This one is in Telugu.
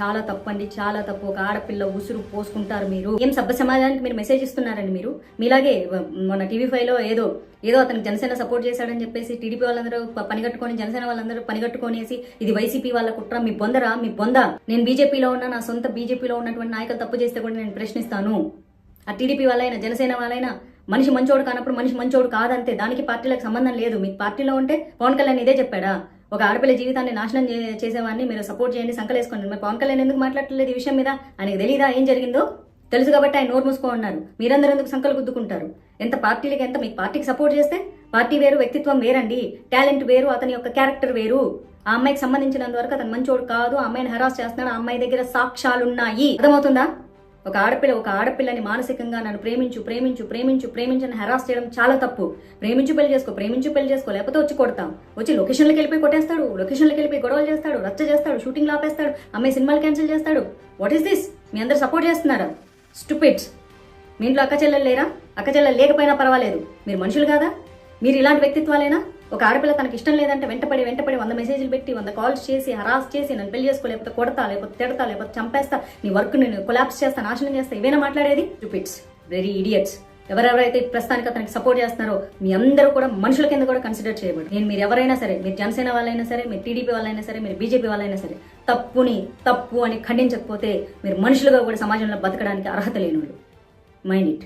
చాలా తప్పు అండి చాలా తప్పు. ఒక ఆడపిల్ల ఉసురు పోసుకుంటారు మీరు. ఏం సభ్య సమాజానికి మీరు మెసేజ్ ఇస్తున్నారండి మీరు? మీలాగే మన టీవీ ఫైవ్లో ఏదో ఏదో అతను జనసేన సపోర్ట్ చేశాడని చెప్పేసి టీడీపీ వాళ్ళందరూ పనిగట్టుకొని జనసేన వాళ్ళందరూ పనిగట్టుకొనేసి ఇది వైసీపీ వాళ్ళ కుట్ర మీ బొందరా? మీ బొంద? నేను బీజేపీలో ఉన్న నా సొంత బీజేపీలో ఉన్నటువంటి నాయకులు తప్పు చేస్తే కూడా నేను ప్రశ్నిస్తాను. ఆ టీడీపీ వాళ్ళైనా జనసేన వాళ్ళైనా మనిషి మంచోడు కానప్పుడు మనిషి మంచోడు కాదంతే. దానికి పార్టీలకు సంబంధం లేదు. మీ పార్టీలో ఉంటే పవన్ కళ్యాణ్ ఇదే చెప్పాడా? ఒక ఆడపిల్ల జీవితాన్ని నాశనం చేసేవాడిని మీరు సపోర్ట్ చేయండి సంకలేసుకోండి మరి పవన్ కళ్యాణ్ ఎందుకు మాట్లాడట్లేదు ఈ విషయం మీద? ఆయనకు తెలియదా ఏం జరిగిందో? తెలుసు కాబట్టి ఆయన నోరు మూసుకో ఉన్నారు మీరందరూ ఎందుకు సంకలు గుద్దుకుంటారు? ఎంత పార్టీలకి ఎంత? మీకు పార్టీకి సపోర్ట్ చేస్తే పార్టీ వేరు వ్యక్తిత్వం వేరండి. టాలెంట్ వేరు అతని యొక్క క్యారెక్టర్ వేరు. ఆ అమ్మాయికి సంబంధించినంత వరకు అతను మంచోడు కాదు. ఆ అమ్మాయిని హరాస్ చేస్తున్నాడు. ఆ అమ్మాయి దగ్గర సాక్ష్యాలున్నాయి. అర్థమవుతుందా? ఒక ఆడపిల్ల ఒక ఆడపిల్లని మానసికంగా నన్ను ప్రేమించు ప్రేమించు ప్రేమించు ప్రేమించని హెరాస్ చేయడం చాలా తప్పు. ప్రేమించు పెళ్ళి చేసుకో ప్రేమించు పెళ్ళి చేసుకో లేకపోతే వచ్చి కొడతాం. వచ్చి లొకేషన్లకు వెళ్ళిపోయి కొట్టేస్తాడు లొకేషన్లకు వెళ్ళిపోయి గొడవలు చేస్తాడు రచ్చ చేస్తాడు షూటింగ్ ఆపేస్తాడు అమ్మాయి సినిమాలు క్యాన్సిల్ చేస్తాడు. వాట్ ఈస్ దిస్ మీ అందరు సపోర్ట్ చేస్తున్నారా? స్టూపిడ్స్ మీ ఇంట్లో అక్క చెల్లెలు లేరా? అక్క చెల్లెలు లేకపోయినా పర్వాలేదు. మీరు మనుషులు కాదా? మీరు ఇలాంటి వ్యక్తిత్వాలైనా? ఒక ఆడపిల్ల తనకి ఇష్టం లేదంటే వెంటపడి వెంటపడి వంద మెసేజ్లు పెట్టి వంద కాల్స్ చేసి హరాస్ చేసి నన్ను పెళ్ళి చేసుకో లేకపోతే కొడతా లేకపోతే తిడతా లేకపోతే చంపేస్తా నీ వర్క్ నేను కొలాప్స్ చేస్తా నాశనం చేస్తా ఇవేనా మాట్లాడేది? స్టూపిడ్స్ వెరీ ఇడియట్స్ ఎవరెవరైతే ప్రస్తుతానికి అతనికి సపోర్ట్ చేస్తున్నారో మీ అందరూ కూడా మనుషుల కింద కూడా కన్సిడర్ చేయబడు నేను మీరు ఎవరైనా సరే మీరు జనసేన వాళ్ళైనా సరే మీరు టీడీపీ వాళ్ళైనా సరే మీరు బీజేపీ వాళ్ళైనా సరే తప్పుని తప్పు అని ఖండించకపోతే మీరు మనుషులుగా కూడా సమాజంలో బతకడానికి అర్హత లేని మైండ్ ఇట్